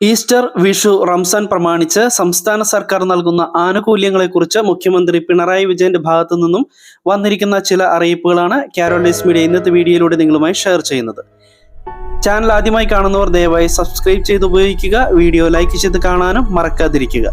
Easter Vishu Ramzan പ്രമാണിച്ച് സംസ്ഥാന സർക്കാർ നൽകുന്ന ആനുകൂല്യങ്ങളെക്കുറിച്ച് മുഖ്യമന്ത്രി പിണറായി വിജയന്റെ ഭാഗത്തു നിന്നും വന്നിരിക്കുന്ന ചില അറിയിപ്പുകളാണ് കാരോളൈസ് മീഡിയ ഇന്നത്തെ വീഡിയോയിലൂടെ നിങ്ങളുമായി ഷെയർ ചെയ്യുന്നത്. ചാനൽ ആദ്യമായി കാണുന്നവർ ദയവായി സബ്സ്ക്രൈബ് ചെയ്ത് ഉപയോഗിക്കുക വീഡിയോ ലൈക്ക് ചെയ്ത് കാണാനും മറക്കാതിരിക്കുക.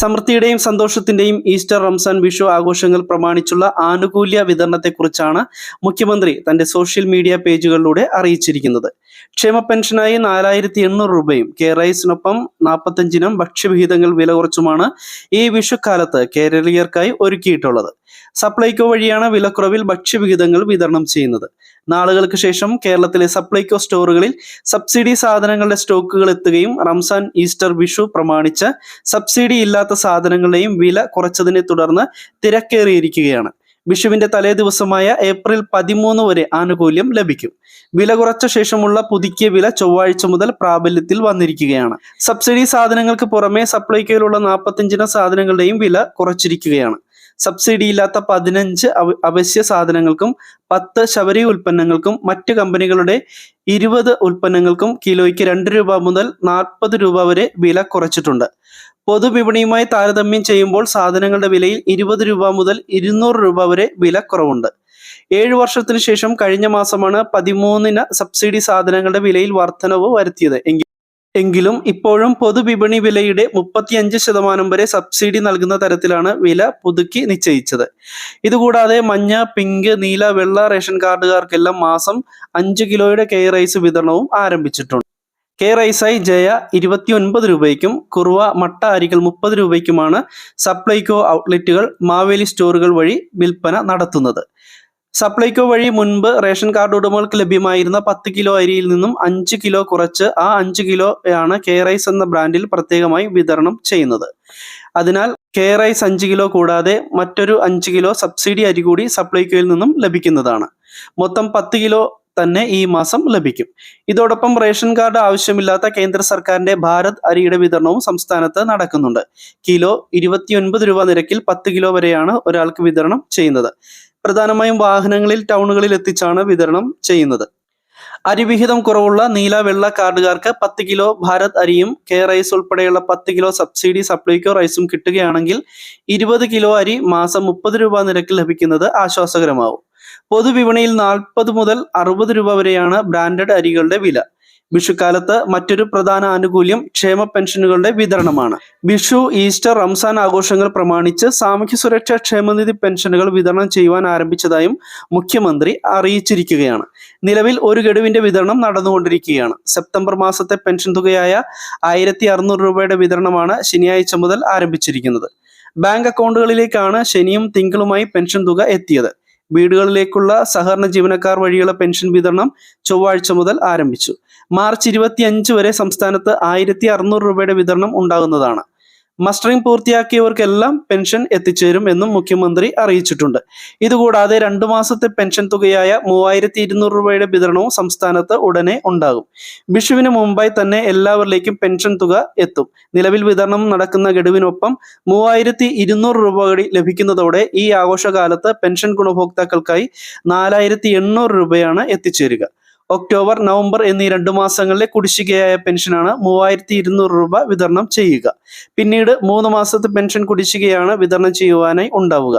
സമൃദ്ധിയുടെയും സന്തോഷത്തിന്റെയും ഈസ്റ്റർ റംസാൻ വിഷു ആഘോഷങ്ങൾ പ്രമാണിച്ചുള്ള ആനുകൂല്യ വിതരണത്തെക്കുറിച്ചാണ് മുഖ്യമന്ത്രി തന്റെ സോഷ്യൽ മീഡിയ പേജുകളിലൂടെ അറിയിച്ചിരിക്കുന്നത്. ക്ഷേമ പെൻഷനായി നാലായിരത്തി എണ്ണൂറ് രൂപയും കെ റൈസിനൊപ്പം നാൽപ്പത്തഞ്ചിനും ഭക്ഷ്യവിഹിതങ്ങൾ വില കുറച്ചുമാണ് ഈ വിഷുക്കാലത്ത് കേരളീയർക്കായി ഒരുക്കിയിട്ടുള്ളത്. സപ്ലൈകോ വഴിയാണ് വിലക്കുറവിൽ ഭക്ഷ്യവിഹിതങ്ങൾ വിതരണം ചെയ്യുന്നത്. നാളുകൾക്ക് ശേഷം കേരളത്തിലെ സപ്ലൈകോ സ്റ്റോറുകളിൽ സബ്സിഡി സാധനങ്ങളുടെ സ്റ്റോക്കുകൾ എത്തുകയും റംസാൻ ഈസ്റ്റർ വിഷു പ്രമാണിച്ച് സബ്സിഡി ഇല്ലാത്ത സാധനങ്ങളുടെയും വില കുറച്ചതിനെ തുടർന്ന് തിരക്കേറിയിരിക്കുകയാണ്. വിഷുവിന്റെ തലേ ദിവസമായ ഏപ്രിൽ പതിമൂന്ന് വരെ ആനുകൂല്യം ലഭിക്കും. വില കുറച്ച ശേഷമുള്ള പുതുക്കിയ വില ചൊവ്വാഴ്ച മുതൽ പ്രാബല്യത്തിൽ വന്നിരിക്കുകയാണ്. സബ്സിഡി സാധനങ്ങൾക്ക് പുറമെ സപ്ലൈകോയിലുള്ള നാൽപ്പത്തഞ്ചിന സാധനങ്ങളുടെയും വില കുറച്ചിരിക്കുകയാണ്. സബ്സിഡി ഇല്ലാത്ത പതിനഞ്ച് അവ- അവശ്യ സാധനങ്ങൾക്കും പത്ത് ശബരി ഉൽപ്പന്നങ്ങൾക്കും മറ്റ് കമ്പനികളുടെ ഇരുപത് ഉൽപ്പന്നങ്ങൾക്കും കിലോയ്ക്ക് രണ്ട് രൂപ മുതൽ നാൽപ്പത് രൂപ വരെ വില കുറച്ചിട്ടുണ്ട്. പൊതുവിപണിയുമായി താരതമ്യം ചെയ്യുമ്പോൾ സാധനങ്ങളുടെ വിലയിൽ ഇരുപത് രൂപ മുതൽ ഇരുന്നൂറ് രൂപ വരെ വില കുറവുണ്ട്. ഏഴു വർഷത്തിന് ശേഷം കഴിഞ്ഞ മാസമാണ് പതിമൂന്നിന് സബ്സിഡി സാധനങ്ങളുടെ വിലയിൽ വർധനവ് വരുത്തിയത്. എങ്കിൽ എങ്കിലും ഇപ്പോഴും പൊതുവിപണി വിലയുടെ മുപ്പത്തിയഞ്ച് ശതമാനം വരെ സബ്സിഡി നൽകുന്ന തരത്തിലാണ് വില പുതുക്കി നിശ്ചയിച്ചത്. ഇതുകൂടാതെ മഞ്ഞ പിങ്ക് നീല വെള്ള റേഷൻ കാർഡുകാർക്കെല്ലാം മാസം അഞ്ച് കിലോയുടെ കെ റൈസ് വിതരണവും ആരംഭിച്ചിട്ടുണ്ട്. കെ റൈസായി ജയ ഇരുപത്തിയൊൻപത് രൂപയ്ക്കും കുറുവ മട്ട അരികൾ മുപ്പത് രൂപയ്ക്കുമാണ് സപ്ലൈകോ ഔട്ട്ലെറ്റുകൾ മാവേലി സ്റ്റോറുകൾ വഴി വിൽപ്പന നടത്തുന്നത്. സപ്ലൈകോ വഴി മുൻപ് റേഷൻ കാർഡ് ഉടമകൾക്ക് ലഭ്യമായിരുന്ന പത്ത് കിലോ അരിയിൽ നിന്നും അഞ്ച് കിലോ കുറച്ച് ആ അഞ്ച് കിലോ ആണ് കെ റൈസ് എന്ന ബ്രാൻഡിൽ പ്രത്യേകമായി വിതരണം ചെയ്യുന്നത്. അതിനാൽ കെ റൈസ് അഞ്ച് കിലോ കൂടാതെ മറ്റൊരു അഞ്ച് കിലോ സബ്സിഡി അരി കൂടി സപ്ലൈകോയിൽ നിന്നും ലഭിക്കുന്നതാണ്. മൊത്തം പത്ത് കിലോ തന്നെ ഈ മാസം ലഭിക്കും. ഇതോടൊപ്പം റേഷൻ കാർഡ് ആവശ്യമില്ലാത്ത കേന്ദ്ര സർക്കാരിന്റെ ഭാരത് അരിയുടെ വിതരണവും സംസ്ഥാനത്ത് നടക്കുന്നുണ്ട്. കിലോ ഇരുപത്തിയൊൻപത് രൂപ നിരക്കിൽ പത്ത് കിലോ വരെയാണ് ഒരാൾക്ക് വിതരണം ചെയ്യുന്നത്. പ്രധാനമായും വാഹനങ്ങളിൽ ടൗണുകളിൽ എത്തിച്ചാണ് വിതരണം ചെയ്യുന്നത്. അരിവിഹിതം കുറവുള്ള നീല വെള്ള കാർഡുകാർക്ക് പത്ത് കിലോ ഭാരത് അരിയും കെ റൈസ് ഉൾപ്പെടെയുള്ള പത്ത് കിലോ സബ്സിഡി സപ്ലൈക്കോ റൈസും കിട്ടുകയാണെങ്കിൽ ഇരുപത് കിലോ അരി മാസം മുപ്പത് രൂപ നിരക്കിൽ ലഭിക്കുന്നത് ആശ്വാസകരമാവും. പൊതുവിപണിയിൽ നാൽപ്പത് മുതൽ അറുപത് രൂപ വരെയാണ് ബ്രാൻഡഡ് അരികളുടെ വില. വിഷുക്കാലത്ത് മറ്റൊരു പ്രധാന ആനുകൂല്യം ക്ഷേമ പെൻഷനുകളുടെ വിതരണമാണ്. വിഷു ഈസ്റ്റർ റംസാൻ ആഘോഷങ്ങൾ പ്രമാണിച്ച് സാമൂഹ്യ സുരക്ഷാ ക്ഷേമനിധി പെൻഷനുകൾ വിതരണം ചെയ്യുവാൻ ആരംഭിച്ചതായും മുഖ്യമന്ത്രി അറിയിച്ചിരിക്കുകയാണ്. നിലവിൽ ഒരു ഗഡുവിന്റെ വിതരണം നടന്നുകൊണ്ടിരിക്കുകയാണ്. സെപ്റ്റംബർ മാസത്തെ പെൻഷൻ തുകയായ ആയിരത്തി അറുന്നൂറ് രൂപയുടെ വിതരണമാണ് ശനിയാഴ്ച മുതൽ ആരംഭിച്ചിരിക്കുന്നത്. ബാങ്ക് അക്കൗണ്ടുകളിലേക്കാണ് ശനിയും തിങ്കളുമായി പെൻഷൻ തുക എത്തിയത്. വീടുകളിലേക്കുള്ള സഹകരണ ജീവനക്കാർ വഴിയുള്ള പെൻഷൻ വിതരണം ചൊവ്വാഴ്ച മുതൽ ആരംഭിച്ചു. മാർച്ച് ഇരുപത്തിയഞ്ച് വരെ സംസ്ഥാനത്ത് ആയിരത്തി അറുന്നൂറ് രൂപയുടെ വിതരണം ഉണ്ടാകുന്നതാണ്. മസ്റ്ററിംഗ് പൂർത്തിയാക്കിയവർക്കെല്ലാം പെൻഷൻ എത്തിച്ചേരും എന്നും മുഖ്യമന്ത്രി അറിയിച്ചിട്ടുണ്ട്. ഇതുകൂടാതെ രണ്ടു മാസത്തെ പെൻഷൻ തുകയായ മൂവായിരത്തി ഇരുന്നൂറ് രൂപയുടെ വിതരണവും സംസ്ഥാനത്ത് ഉടനെ ഉണ്ടാകും. വിഷുവിന് മുമ്പായി തന്നെ എല്ലാവരിലേക്കും പെൻഷൻ തുക എത്തും. നിലവിൽ വിതരണം നടക്കുന്ന ഗഡുവിനൊപ്പം മൂവായിരത്തി ഇരുന്നൂറ് രൂപ കൂടി ലഭിക്കുന്നതോടെ ഈ ആഘോഷകാലത്ത് പെൻഷൻ ഗുണഭോക്താക്കൾക്കായി നാലായിരത്തി എണ്ണൂറ് രൂപയാണ് എത്തിച്ചേരുക. ഒക്ടോബർ നവംബർ എന്നീ രണ്ടു മാസങ്ങളിലെ കുടിശ്ശികയായ പെൻഷനാണ് മൂവായിരത്തി ഇരുന്നൂറ് രൂപ വിതരണം ചെയ്യുക. പിന്നീട് മൂന്ന് മാസത്തെ പെൻഷൻ കുടിശ്ശികയാണ് വിതരണം ചെയ്യുവാനായി ഉണ്ടാവുക.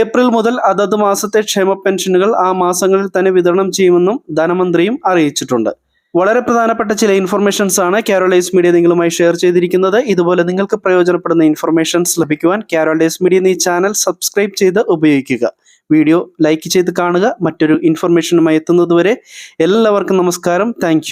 ഏപ്രിൽ മുതൽ അതത് മാസത്തെ ക്ഷേമ പെൻഷനുകൾ ആ മാസങ്ങളിൽ തന്നെ വിതരണം ചെയ്യുമെന്നും ധനമന്ത്രിയും അറിയിച്ചിട്ടുണ്ട്. വളരെ പ്രധാനപ്പെട്ട ചില ഇൻഫർമേഷൻസ് ആണ് കാരോളൈസ് മീഡിയ നിങ്ങളുമായി ഷെയർ ചെയ്തിരിക്കുന്നത്. ഇതുപോലെ നിങ്ങൾക്ക് പ്രയോജനപ്പെടുന്ന ഇൻഫർമേഷൻസ് ലഭിക്കുവാൻ കാരോളൈസ് മീഡിയ എന്നീ ചാനൽ സബ്സ്ക്രൈബ് ചെയ്ത് ഉപയോഗിക്കുക. വീഡിയോ ലൈക്ക് ചെയ്ത് കാണുക. മറ്റൊരു ഇൻഫർമേഷനുമായി എത്തുന്നതുവരെ എല്ലാവർക്കും നമസ്കാരം. താങ്ക്